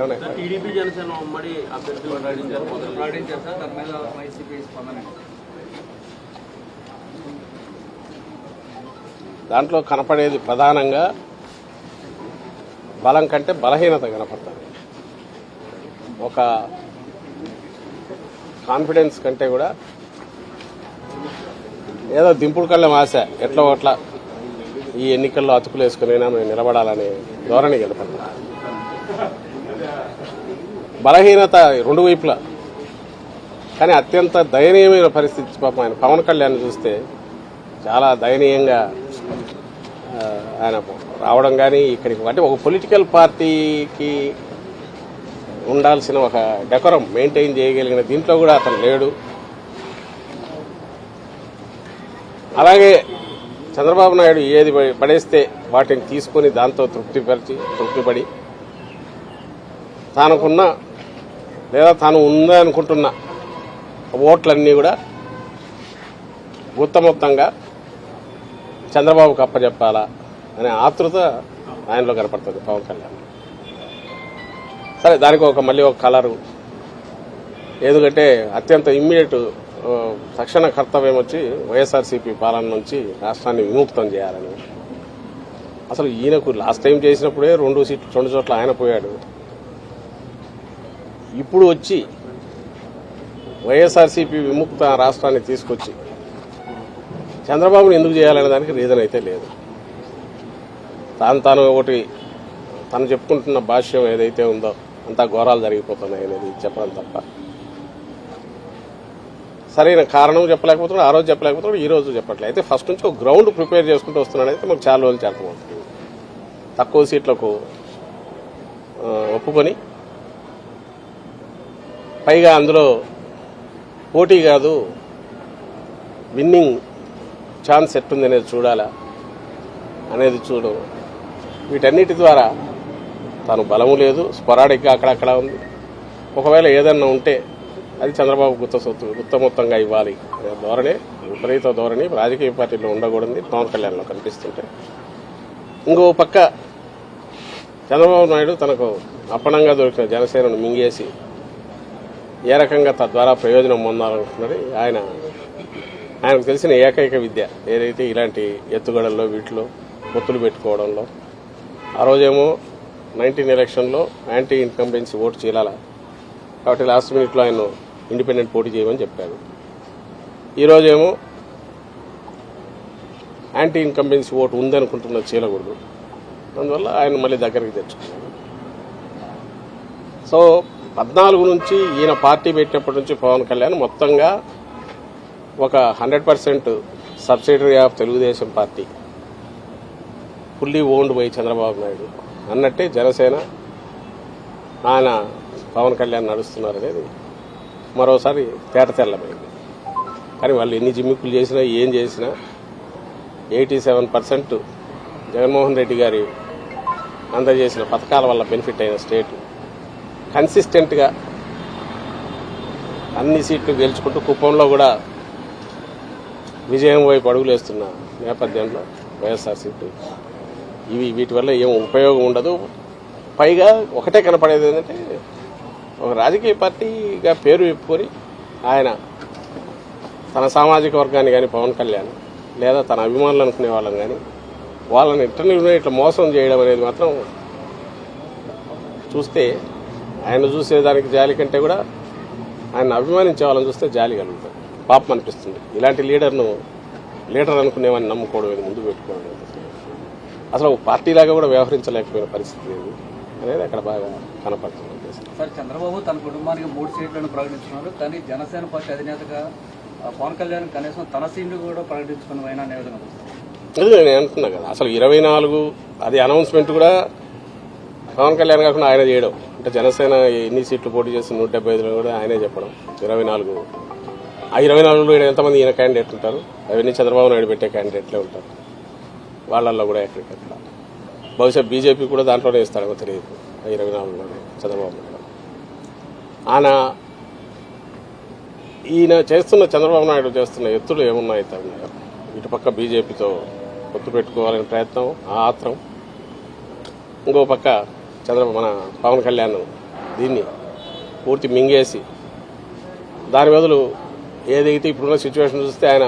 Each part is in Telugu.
ఏమన్నా టీడీపీ జనసేన ఉమ్మడి అభ్యర్థులు ప్రకటించారు మొదలు ప్రకటించారు సార్ దాని మీద వైసీపీ స్పందన దాంట్లో కనపడేది ప్రధానంగా బలం కంటే బలహీనత కనపడుతుంది ఒక కాన్ఫిడెన్స్ కంటే కూడా ఏదో దింపుడు కళ్ళం ఆశ ఎట్లా అట్లా ఈ ఎన్నికల్లో అతుకులు వేసుకునైనా మేము నిలబడాలనే ధోరణి కనపడుతుంది. బలహీనత రెండు వైపులా. కానీ అత్యంత దయనీయమైన పరిస్థితి పాపం ఆయన పవన్ కళ్యాణ్ చూస్తే చాలా దయనీయంగా ఆయన రావడం కానీ ఇక్కడికి అంటే ఒక పొలిటికల్ పార్టీకి ఉండాల్సిన ఒక డెకరం మెయింటైన్ చేయగలిగిన దీంట్లో కూడా అతను లేడు. అలాగే చంద్రబాబు నాయుడు ఏది పడేస్తే వాటిని తీసుకొని దాంతో తృప్తిపరిచి తృప్తిపడి తానకున్న లేదా తాను ఉందనుకుంటున్న ఓట్లన్నీ కూడా గుత్తమొత్తంగా చంద్రబాబుకు అప్పచెప్పాలా అనే ఆతృత ఆయనలో కనపడుతుంది పవన్ కళ్యాణ్. సరే దానికి ఒక మళ్ళీ ఒక కలరు. ఎందుకంటే అత్యంత ఇమ్మీడియట్ తక్షణ కర్తవ్యం వచ్చి వైఎస్ఆర్సీపీ పాలన నుంచి రాష్ట్రాన్ని విముక్తం చేయాలని. అసలు ఈయనకు లాస్ట్ టైం చేసినప్పుడే రెండు సీట్లు రెండు చోట్ల ఆయన పోయాడు. ఇప్పుడు వచ్చి వైఎస్ఆర్సీపీ విముక్త రాష్ట్రాన్ని తీసుకొచ్చి చంద్రబాబును ఎందుకు చేయాలనే దానికి రీజన్ అయితే లేదు. తాను తాను ఒకటి తను చెప్పుకుంటున్న భాష్యం ఏదైతే ఉందో అంతా ఘోరాలు జరిగిపోతున్నాయి అనేది చెప్పడం తప్ప. సరైన కారణం చెప్పలేకపోతున్నాడు ఆ రోజు చెప్పలేకపోతున్నాడు ఈ రోజు చెప్పట్లేదు. అయితే ఫస్ట్ నుంచి ఒక గ్రౌండ్ ప్రిపేర్ చేసుకుంటూ వస్తున్నాడు అయితే మాకు చాలా రోజులు చేతమవుతుంది తక్కువ సీట్లకు ఒప్పుకొని పైగా అందులో పోటీ కాదు విన్నింగ్ ఛాన్స్ ఎట్టుంది అనేది చూడాలా అనేది చూడు. వీటన్నిటి ద్వారా తను బలము లేదు స్పొరాడిక్గా అక్కడక్కడ ఉంది. ఒకవేళ ఏదన్నా ఉంటే అది చంద్రబాబు గుత్త సొత్తు గుత్త మొత్తంగా ఇవ్వాలి అనే ధోరణి విపరీత ధోరణి. రాజకీయ పార్టీలో ఉండకూడదు పవన్ కళ్యాణ్లో కనిపిస్తుంటే. ఇంకో పక్క చంద్రబాబు నాయుడు తనకు అప్పనంగా దొరికిన జనసేనను మింగేసి ఏ రకంగా తద్వారా ప్రయోజనం పొందాలనుకున్నది ఆయన ఆయనకు తెలిసిన ఏకైక విద్య ఏదైతే ఇలాంటి ఎత్తుగడల్లో వీటిలో ఒత్తులు పెట్టుకోవడంలో ఆ రోజేమో నైన్టీన్ ఎలక్షన్లో యాంటీ ఇన్కంబెన్సీ ఓటు చీలాల కాబట్టి లాస్ట్ మినిట్లో ఆయన ఇండిపెండెంట్ పోటీ చేయమని చెప్పాడు ఈరోజేమో యాంటీ ఇన్కంబెన్సీ ఓటు ఉందనుకుంటున్న చీలకూడదు. అందువల్ల ఆయన మళ్ళీ దగ్గరికి తెచ్చుకున్నాడు సో పద్నాలుగు నుంచి ఈయన పార్టీ పెట్టినప్పటి నుంచి పవన్ కళ్యాణ్ మొత్తంగా ఒక hundred percent subsidiary of Telugu Desam party. Fully owned by Chandrababu Naidu. అన్నట్టే జనసేన ఆయన పవన్ కళ్యాణ్ నడుస్తున్నారు అనేది మరోసారి తేట తెల్లమైంది. కానీ వాళ్ళు ఎన్ని జిమ్మిక్కులు చేసినా ఏం చేసినా eighty seven percent Jaganmohan Reddy గారి అందజేసిన పథకాల వల్ల బెనిఫిట్ అయిన స్టేట్. కన్సిస్టెంట్గా అన్ని సీట్లు గెలుచుకుంటూ కుప్పంలో కూడా విజయం వైపు అడుగులేస్తున్న నేపథ్యంలో వైఎస్ఆర్సీపీ. ఇవి వీటి వల్ల ఏం ఉపయోగం ఉండదు. పైగా ఒకటే కనపడేది ఏంటంటే ఒక రాజకీయ పార్టీగా పేరు చెప్పుకొని ఆయన తన సామాజిక వర్గాన్ని కానీ పవన్ కళ్యాణ్ లేదా తన అభిమానులు అనుకునే వాళ్ళని కానీ వాళ్ళని ఇంటర్వ్యూలో ఇట్లా మోసం చేయడం అనేది మాత్రం చూస్తే ఆయన చూసేదానికి జాలి కంటే కూడా ఆయన అభిమానించే వాళ్ళని చూస్తే జాలి కలుగుతుంది. పాపం అనిపిస్తుంది. ఇలాంటి లీడర్ను లీడర్ అనుకునేవాడిని నమ్ముకోవడం ఇది ముందు పెట్టుకోవడం అసలు పార్టీలాగా కూడా వ్యవహరించలేకపోయిన పరిస్థితి ఇది అనేది అక్కడ బాగా కనపడుతుంది. సార్ చంద్రబాబు తన కుటుంబానికి మూడు సీట్లను ప్రకటించుకున్నారు కానీ జనసేన పార్టీ అధినేతగా పవన్ కళ్యాణ్ కనీసం తన సీట్లు కూడా ప్రకటించుకుని అయినా అనే విధంగా చూస్తారు అదే నేను అంటున్నా కదా? అసలు ఇరవై నాలుగు అది అనౌన్స్మెంట్ కూడా పవన్ కళ్యాణ్ కాకుండా ఆయన చేయడం. అంటే జనసేన ఎన్ని సీట్లు పోటీ చేసి నూట డెబ్బై ఐదులో కూడా ఆయనే చెప్పడం. ఇరవై నాలుగు. ఆ ఇరవై నాలుగులో ఎంతమంది ఈయన క్యాండిడేట్ ఉంటారు? అవన్నీ చంద్రబాబు నాయుడు పెట్టే క్యాండిడేట్లే ఉంటారు. వాళ్ళల్లో కూడా ఎక్కడికెక్కడ బహుశా బీజేపీ కూడా దాంట్లోనే ఇస్తాడేమో తెలియదు. ఆ ఇరవై నాలుగులోనే చంద్రబాబు నాయుడు. ఆయన ఈయన చేస్తున్న చంద్రబాబు నాయుడు చేస్తున్న ఎత్తులు ఏమున్నాయి తమిళ ఇటుపక్క బీజేపీతో పొత్తు పెట్టుకోవాలనే ప్రయత్నం ఆ ఆత్రం. ఇంకో పక్క చంద్రబాబు మన పవన్ కళ్యాణ్ దీన్ని పూర్తి మింగేసి దాని బదులు ఏదైతే ఇప్పుడున్న సిచ్యువేషన్ చూస్తే ఆయన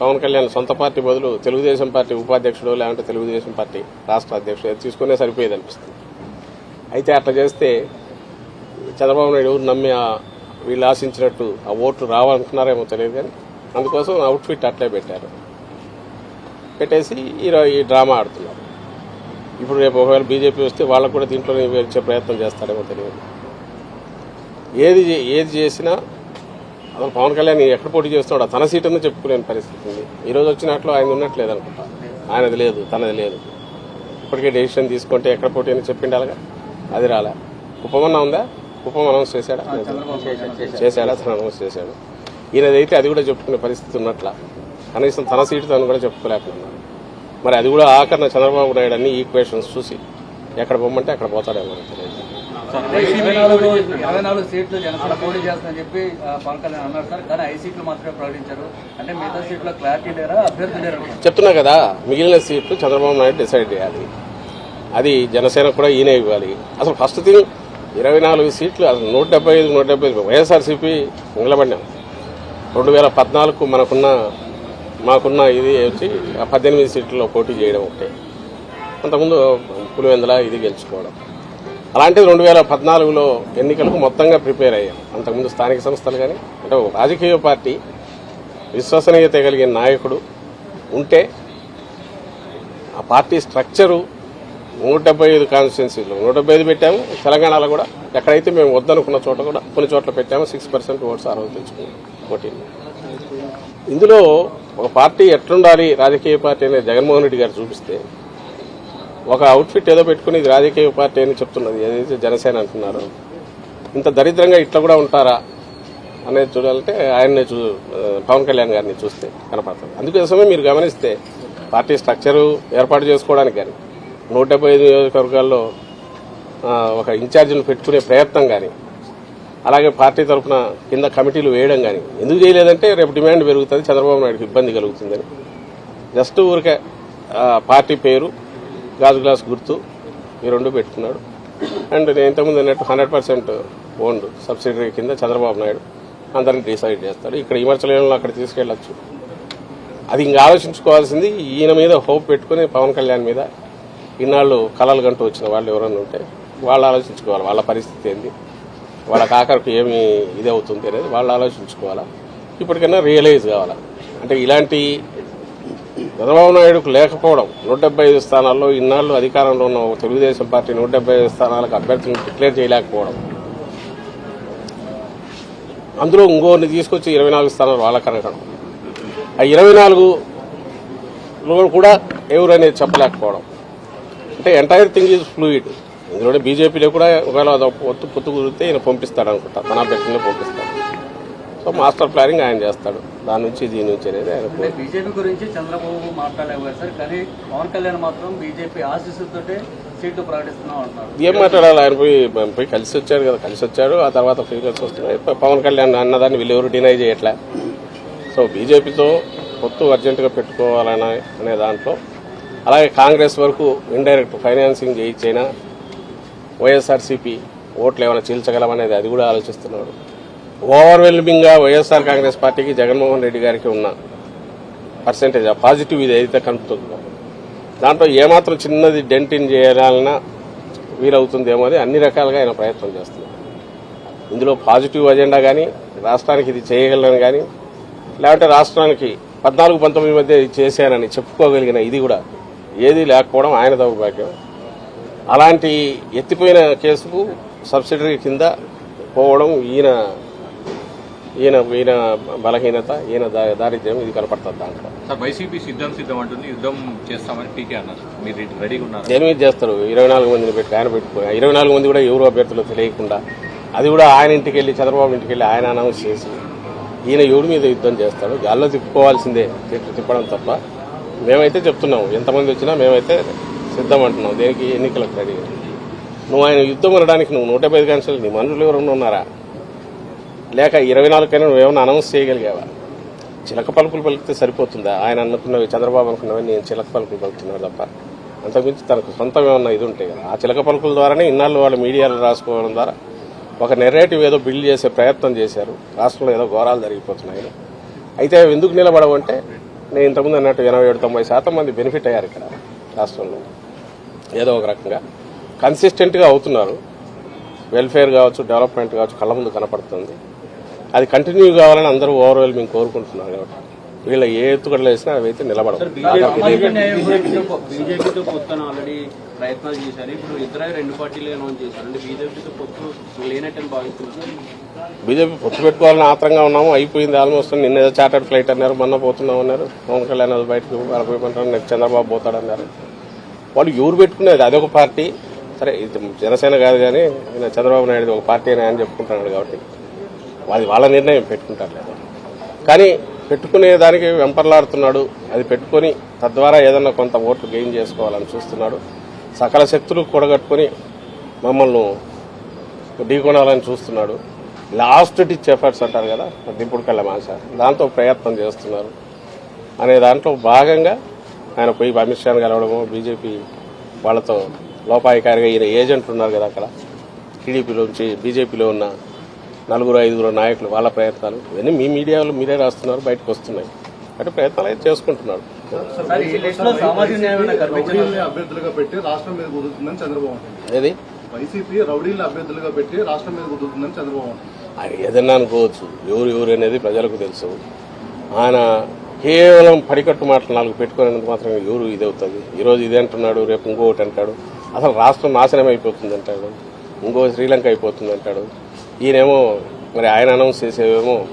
పవన్ కళ్యాణ్ సొంత పార్టీ బదులు తెలుగుదేశం పార్టీ ఉపాధ్యక్షుడు లేదంటే తెలుగుదేశం పార్టీ రాష్ట్ర అధ్యక్షుడు తీసుకునే సరిపోయేది అనిపిస్తుంది. అయితే అట్లా చేస్తే చంద్రబాబు నాయుడు ఎవరు నమ్మి ఆ వీళ్ళు ఆశించినట్టు ఆ ఓట్లు రావాలనుకున్నారేమో తెలియదు కానీ అందుకోసం అవుట్ఫిట్ అట్లే పెట్టారు. పెట్టేసి ఈ డ్రామా ఆడుతున్నారు. ఇప్పుడు రేపు ఒకవేళ బీజేపీ వస్తే వాళ్ళకు కూడా దీంట్లోనే వచ్చే ప్రయత్నం చేస్తారేమో తెలియదు. ఏది ఏది చేసినా అసలు పవన్ కళ్యాణ్ ఎక్కడ పోటీ చేస్తున్నాడో తన సీట్ అని చెప్పుకునే పరిస్థితి ఉంది. ఈ రోజు వచ్చినట్లు ఆయన ఉన్నట్లేదు అనుకుంటా. ఆయనది లేదు తనది లేదు. ఇప్పటికే డెసిషన్ తీసుకుంటే ఎక్కడ పోటీ అని చెప్పిండి అలాగా? అది రాలే. కుప్పమన్నా ఉందా? కుప్పం అనౌన్స్ చేశాడా. చేశాడా? తను అనౌన్స్ చేశాడు. ఈయనదైతే అది కూడా చెప్పుకునే పరిస్థితి ఉన్నట్ల. కనీసం తన సీటు తను కూడా చెప్పుకోలేకపోతున్నాడు. మరి అది కూడా ఆఖరణ చంద్రబాబు నాయుడు అన్ని ఈక్వేషన్స్ చూసి ఎక్కడ పొమ్మంటే అక్కడ పోతాడేమో నాకు తెలియదు. ఇరవై నాలుగు ఇరవై నాలుగు సీట్లు జనసేన పోటీ చేస్తుందని చెప్పి ఆ, పవన్ కళ్యాణ్ అన్నారు సార్. కానీ ఐదు సీట్లు మాత్రమే ప్రకటించారు. అంటే మిగతా సీట్లో క్లారిటీ లేరా? అభ్యర్థి లేరు? అంటున్నారు. చెప్తున్నా కదా మిగిలిన సీట్లు చంద్రబాబు నాయుడు డిసైడ్ చేయాలి. అది జనసేన కూడా ఈయనే ఇవ్వాలి. అసలు ఫస్ట్ థింగ్ ఇరవై నాలుగు సీట్లు అసలు నూట డెబ్బై ఐదు నూట డెబ్బై ఐదు వైఎస్ఆర్సీపీ నిలబడినాం. రెండు వేల పద్నాలుగు మనకున్న మాకున్న ఇది వచ్చి పద్దెనిమిది సీట్లలో పోటీ చేయడం ఒకటే. అంతకుముందు పులివెందల ఇది గెలుచుకోవడం. అలాంటిది రెండు వేల పద్నాలుగులో ఎన్నికలకు మొత్తంగా ప్రిపేర్ అయ్యాం. అంతకుముందు స్థానిక సంస్థలు కానీ అంటే ఒక రాజకీయ పార్టీ విశ్వసనీయత కలిగిన నాయకుడు ఉంటే ఆ పార్టీ స్ట్రక్చరు నూట డెబ్బై ఐదు కాన్స్టిట్యున్సీలు నూట డెబ్బై ఐదు పెట్టాము. తెలంగాణలో కూడా ఎక్కడైతే మేము వద్దనుకున్న చోట కూడా కొన్ని చోట్ల పెట్టాము. సిక్స్ పర్సెంట్ ఓట్స్ ఆ రోజు తెచ్చుకున్నాం ఇందులో ఒక పార్టీ ఎట్లుండాలి రాజకీయ పార్టీ అనేది జగన్మోహన్ రెడ్డి గారు చూపిస్తే ఒక అవుట్ఫిట్ ఏదో పెట్టుకుని ఇది రాజకీయ పార్టీ అని చెప్తున్నది. ఏదైతే జనసేన అంటున్నారు ఇంత దరిద్రంగా ఇట్లా కూడా ఉంటారా అనేది చూడాలంటే ఆయన్నే చూ పవన్ కళ్యాణ్ గారిని చూస్తే కనపడుతుంది అందుకోసమే మీరు గమనిస్తే పార్టీ స్ట్రక్చరు ఏర్పాటు చేసుకోవడానికి కానీ నూట డెబ్బై ఐదు నియోజకవర్గాల్లో ఒక ఇన్ఛార్జిని పెట్టుకునే ప్రయత్నం కానీ అలాగే పార్టీ తరఫున కింద కమిటీలు వేయడం కానీ ఎందుకు చేయలేదంటే రేపు డిమాండ్ పెరుగుతుంది చంద్రబాబు నాయుడుకి ఇబ్బంది కలుగుతుందని. జస్ట్ ఊరికే పార్టీ పేరు గాజు గ్లాస్ గుర్తు ఈ రెండు పెట్టుకున్నాడు. అండ్ నేను ఇంతకుముందు అన్నట్టు హండ్రెడ్ పర్సెంట్ ఓన్డ్ సబ్సిడరీ కింద చంద్రబాబు నాయుడు అందరిని డిసైడ్ చేస్తాడు. ఇక్కడ విమర్శలను అక్కడ తీసుకెళ్ళొచ్చు అది ఇంకా ఆలోచించుకోవాల్సింది ఈయన మీద హోప్ పెట్టుకుని పవన్ కళ్యాణ్ మీద ఇన్నాళ్ళు కళలు గంటూ వచ్చిన వాళ్ళు ఎవరన్నా ఉంటే వాళ్ళు ఆలోచించుకోవాలి వాళ్ళ పరిస్థితి ఏంది. వాళ్ళ ఆఖరికి ఏమి ఇది అవుతుంది అనేది వాళ్ళు ఆలోచించుకోవాలా? ఇప్పటికైనా రియలైజ్ కావాలా? అంటే ఇలాంటి చంద్రబాబు నాయుడుకు లేకపోవడం నూట డెబ్బై ఐదు స్థానాల్లో ఇన్నాళ్ళు అధికారంలో ఉన్న తెలుగుదేశం పార్టీ నూట డెబ్బై ఐదు స్థానాలకు అభ్యర్థులను డిక్లేర్ చేయలేకపోవడం. అందులో ఇంకోరిని తీసుకొచ్చి ఇరవై నాలుగు స్థానాలు వాళ్ళ కనకడం ఆ ఇరవై నాలుగులో కూడా ఎవరు అనేది చెప్పలేకపోవడం. అంటే ఎంటైర్ థింగ్ ఈజ్ ఫ్లూయిడ్ ఇందులోనే బీజేపీలో కూడా ఒకవేళ పొత్తు పొత్తు కుదిరితే ఈయన పంపిస్తాడు అనుకుంటా తన అభ్యర్థులనే పంపిస్తాడు. సో మాస్టర్ ప్లానింగ్ ఆయన చేస్తాడు. దాని నుంచి దీని నుంచి అనేది ఆయన బీజేపీ గురించి చంద్రబాబు మాట్లాడలేకపోయారు సార్. కానీ పవన్ కళ్యాణ్ మాత్రం బీజేపీ ఆశీస్సులతోటే సీట్లు ప్రకటిస్తున్నాం అంటున్నారు. ఏం మాట్లాడాలి? ఆయన పోయి పోయి కలిసి వచ్చాడు కదా కలిసి వచ్చాడు. ఆ తర్వాత ఫిగర్స్ వస్తున్నాయి పవన్ కళ్యాణ్ అన్నదాన్ని వీళ్ళు ఎవరు డినై చేయట్లే. సో బీజేపీతో పొత్తు అర్జెంటుగా పెట్టుకోవాలనే అనే దాంట్లో. అలాగే కాంగ్రెస్ వరకు ఇండైరెక్ట్ ఫైనాన్సింగ్ చేయించైనా వైఎస్ఆర్సీపీ ఓట్లు ఏమైనా చీల్చగలమనేది అది కూడా ఆలోచిస్తున్నాడు. ఓవర్వెల్మింగ్గా వైఎస్ఆర్ కాంగ్రెస్ పార్టీకి జగన్మోహన్ రెడ్డి గారికి ఉన్న పర్సెంటేజ్ ఆ పాజిటివ్ ఇది అయితే కనుపుతుందో దాంట్లో ఏమాత్రం చిన్నది డెంటిన్ చేయాలన్నా వీలవుతుందేమో అని అన్ని రకాలుగా ఆయన ప్రయత్నం చేస్తున్నారు ఇందులో పాజిటివ్ అజెండా కానీ రాష్ట్రానికి ఇది చేయగలను కానీ లేకపోతే రాష్ట్రానికి పద్నాలుగు పంతొమ్మిది మధ్య ఇది చేశానని చెప్పుకోగలిగిన ఇది కూడా ఏది లేకపోవడం ఆయన దౌర్భాగ్యం అలాంటి ఎత్తిపోయిన కేసుకు సబ్సిడరీ కింద పోవడం ఈయన ఈయన ఈయన బలహీనత ఈయన దారిద్ర్యం ఇది కనపడుతుంది దాంట్లో. వైసీపీ సిద్ధం సిద్ధం అంటుంది యుద్ధం చేస్తామని పీకే అన్నారు. మీరు రెడీగా ఉన్నారు? మీద చేస్తారు? ఇరవై నాలుగు మందిని పెట్టి ఆయన పెట్టుకుని ఇరవై నాలుగు మంది కూడా ఎవరు అభ్యర్థులు తెలియకుండా అది కూడా ఆయన ఇంటికి వెళ్ళి చంద్రబాబు ఇంటికి వెళ్ళి ఆయన అనౌన్స్ చేసి ఈయన ఎవరి మీద యుద్ధం చేస్తాడు? గాల్లో తిప్పుకోవాల్సిందే తిప్ప- తిప్పడం తప్ప. మేమైతే చెప్తున్నాం ఎంతమంది వచ్చినా మేమైతే సిద్ధం అంటున్నావు దేనికి ఎన్నికలకు రెడీ నువ్వు ఆయన యుద్ధం అనడానికి నువ్వు నూట యాభై కాన్సల్ నీ మనుషులు ఎవరన్నా ఉన్నారా? లేక ఇరవై నాలుగుకైనా నువ్వేమైనా అనౌన్స్ చేయగలిగావా? చిలక పలుకులు పలికితే సరిపోతుందా? ఆయన అనుకున్నవి చంద్రబాబు అనుకున్నవి నేను చిలక పలుకులు పలుకుతున్నాను తప్ప. అంతకుమించి తనకు సొంతం ఏమన్నా ఇది ఉంటాయి కదా. ఆ చిలక పలుకుల ద్వారానే ఇన్నాళ్ళు వాళ్ళు మీడియాలో రాసుకోవడం ద్వారా ఒక నెరేటివ్ ఏదో బిల్డ్ చేసే ప్రయత్నం చేశారు. రాష్ట్రంలో ఏదో ఘోరాలు జరిగిపోతున్నాయి. అయితే అవి ఎందుకు నిలబడవంటే నేను ఇంతకుముందు అన్నట్టు ఎనభై ఏడు తొంభై శాతం మంది బెనిఫిట్ అయ్యారు ఇక్కడ రాష్ట్రంలో. ఏదో ఒక రకంగా. కన్సిస్టెంట్గా అవుతున్నారు. వెల్ఫేర్ కావచ్చు డెవలప్మెంట్ కావచ్చు కళ్ళ ముందు కనపడుతుంది. అది కంటిన్యూ కావాలని అందరూ ఓవర్వెల్మింగ్ కోరుకుంటున్నారు కాబట్టి. వీళ్ళ ఏ ఎత్తుగడలు వేసినా అవి అయితే నిలబడవు బీజేపీ పొత్తు పెట్టుకోవాలని ఆత్రంగా ఉన్నాము. అయిపోయింది ఆల్మోస్ట్. నిన్న ఏదో చార్టర్డ్ ఫ్లైట్ అన్నారు. మొన్న పోతున్నాం అన్నారు పవన్ కళ్యాణ్ బయటకు నెక్స్ట్ చంద్రబాబు పోతాడన్నారు. వాళ్ళు ఎవరు పెట్టుకునేది? అదొక పార్టీ. సరే ఇది జనసేన కాదు కానీ చంద్రబాబు నాయుడు ఒక పార్టీ అని చెప్పుకుంటున్నాడు కాబట్టి అది వాళ్ళ నిర్ణయం పెట్టుకుంటారు లేదా? కానీ పెట్టుకునే దానికి వెంపర్లాడుతున్నాడు. అది పెట్టుకొని తద్వారా ఏదన్నా కొంత ఓట్లు గెయిన్ చేసుకోవాలని చూస్తున్నాడు. సకల శక్తులు కూడగట్టుకొని మమ్మల్ని ఢీకొనాలని చూస్తున్నాడు. లాస్ట్ టిచ్ ఎఫర్ట్స్ అంటారు కదా దింపుడు కళ్ళ మాస. దాంతో ప్రయత్నం చేస్తున్నారు. అనే దాంట్లో భాగంగా ఆయన పోయి అమిత్ షాను కలవడము బీజేపీ వాళ్ళతో లోపాయికారిగా ఈయన ఏజెంట్ ఉన్నారు కదా అక్కడ. టీడీపీలోంచి బీజేపీలో ఉన్న నలుగురు ఐదుగురు నాయకులు వాళ్ళ ప్రయత్నాలు. ఇవన్నీ మీ మీడియాలో మీరే రాస్తున్నారు బయటకు వస్తున్నాయి. అంటే ప్రయత్నాలు అయితే చేసుకుంటున్నారు. ఏది? వైసీపీ రౌడీల్ని అభ్యర్థులుగా పెట్టి రాష్ట్రం మీద కుదురుతుందని చంద్రబాబు అంటున్నారు. ఆయన ఏదన్నా అనుకోవచ్చు. ఎవరు ఎవరు అనేది ప్రజలకు తెలుసు. ఆయన కేవలం పడికట్టు మాటలు నాలుగు పెట్టుకునేందుకు మాత్రం ఎవరు ఇది అవుతుంది ఈరోజు ఇది అంటున్నాడు రేపు ఇంకొకటి అంటాడు. అసలు రాష్ట్రం నాశనం అయిపోతుంది అంటాడు. ఇంకో శ్రీలంక అయిపోతుంది అంటాడు. ఈయనేమో మరి ఆయన అనౌన్స్ చేసేవేమో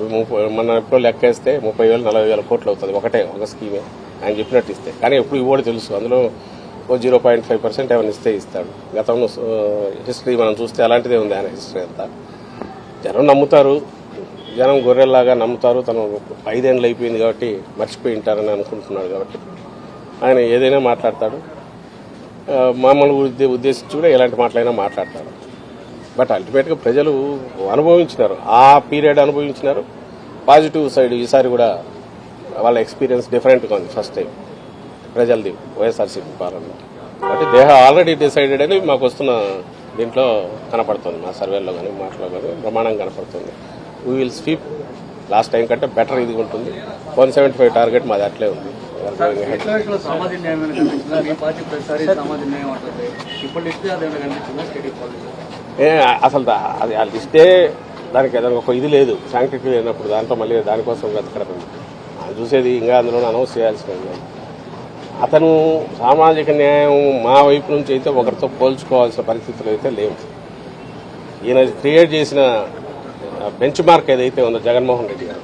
ముప్పై మన ఎప్పుడో లెక్కేస్తే ముప్పై వేలు నలభై వేల కోట్లు అవుతుంది. ఒకటే ఒక స్కీమే. ఆయన చెప్పినట్టు ఇస్తే. కానీ ఎప్పుడు ఇవ్వడు తెలుసు. అందులో ఓ జీరో పాయింట్ ఫైవ్ పర్సెంట్ ఏమైనా ఇస్తే ఇస్తాడు. గతంలో హిస్టరీ మనం చూస్తే అలాంటిదే ఉంది ఆయన హిస్టరీ అంతా. జనం నమ్ముతారు. జనం గొర్రెల్లాగా నమ్ముతారు. తను ఐదేళ్ళు అయిపోయింది కాబట్టి మర్చిపోయి ఉంటారని అనుకుంటున్నాడు కాబట్టి ఆయన ఏదైనా మాట్లాడతాడు. మామూలు ఉద్దేశించి కూడా ఎలాంటి మాటలైనా మాట్లాడతాడు. బట్ అల్టిమేట్గా ప్రజలు అనుభవించినారు. ఆ పీరియడ్ అనుభవించినారు. పాజిటివ్ సైడ్ ఈసారి కూడా వాళ్ళ ఎక్స్పీరియన్స్ డిఫరెంట్గా ఉంది ఫస్ట్ టైం. ప్రజలది వైఎస్ఆర్సీపీ పాలన కాబట్టి దేహ ఆల్రెడీ డిసైడెడ్ అని మాకు వస్తున్న దీంట్లో కనపడుతుంది. మా సర్వేలో కానీ మాటలో కానీ ప్రమాణం కనపడుతుంది. We will sweep last time కంటే బెటర్ ఇది ఉంటుంది. వన్ సెవెంటీ ఫైవ్ టార్గెట్ మాది అట్లే ఉంది. అసలు అది ఆ లిస్టే దానికి ఏదైనా ఒక ఇది లేదు. శాంక్టిటీ లేనప్పుడు దాంట్లో మళ్ళీ దానికోసం వెతకడం చూసేది ఇంకా అందులో అనౌన్స్ చేయాల్సినది అతను సామాజిక న్యాయం మా వైపు నుంచి అయితే ఒకరితో పోల్చుకోవాల్సిన పరిస్థితులు అయితే లేవు. ఈయన క్రియేట్ చేసిన బెంచ్ మార్క్ ఏదైతే ఉందో జగన్మోహన్ రెడ్డి గారు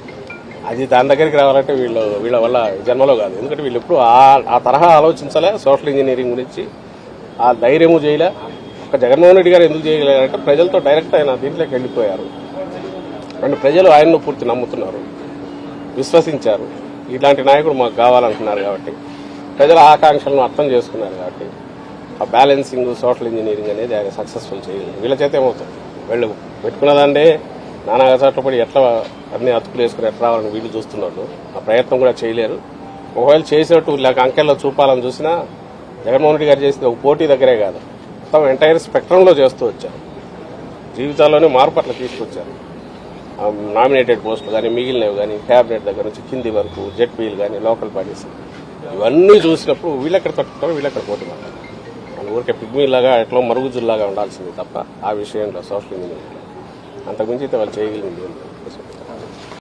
అది దాని దగ్గరికి రావాలంటే వీళ్ళు వీళ్ళ వల్ల జన్మలో కాదు. ఎందుకంటే వీళ్ళు ఎప్పుడు ఆ ఆ తరహా ఆలోచించలే సోషల్ ఇంజనీరింగ్ గురించి ఆ ధైర్యము చేయలే. ఒక జగన్మోహన్ రెడ్డి గారు ఎందుకు చేయలేదంటే ప్రజలతో డైరెక్ట్ ఆయన దీంట్లోకి వెళ్ళిపోయారు. అండ్ ప్రజలు ఆయన్ను పూర్తి నమ్ముతున్నారు విశ్వసించారు. ఇలాంటి నాయకుడు మాకు కావాలంటున్నారు కాబట్టి ప్రజల ఆకాంక్షలను అర్థం చేసుకున్నారు కాబట్టి ఆ బ్యాలెన్సింగ్ సోషల్ ఇంజనీరింగ్ అనేది ఆయన సక్సెస్ఫుల్ చేయలేదు. వీళ్ళ చేత ఏమవుతుంది? వెళ్ళు పెట్టుకున్నదంటే నానా చట్టపడి ఎట్లా అన్ని అతుకులు వేసుకుని ఎట్లా రావాలని వీళ్ళు చూస్తున్నారు ఆ ప్రయత్నం కూడా చేయలేరు. ఒకవేళ చేసినట్టు లేక అంకెల్లో చూపాలని చూసినా జగన్మోహన్ రెడ్డి గారు చేసింది ఒక పోటీ దగ్గరే కాదు. మొత్తం ఎంటైర్ స్పెక్ట్రంలో చేస్తూ వచ్చారు. జీవితాల్లోనే మార్పు అట్లా తీసుకొచ్చారు. నామినేటెడ్ పోస్టులు కానీ మిగిలినవి కానీ క్యాబినెట్ దగ్గర నుంచి కింది వరకు జెడ్పీలు కానీ లోకల్ పార్టీస్ ఇవన్నీ చూసినప్పుడు వీళ్ళెక్కడ తట్టుకుంటారో వీళ్ళెక్కడ పోటీ పడతారు. మన ఊరికే పిగ్మీలాగా ఎట్లా మరుగుజుల్లాగా ఉండాల్సింది తప్ప ఆ విషయంలో సోషల్ ఇంజనీరింగ్లో అంతకుమించి అయితే వాళ్ళు చేయగలిగింది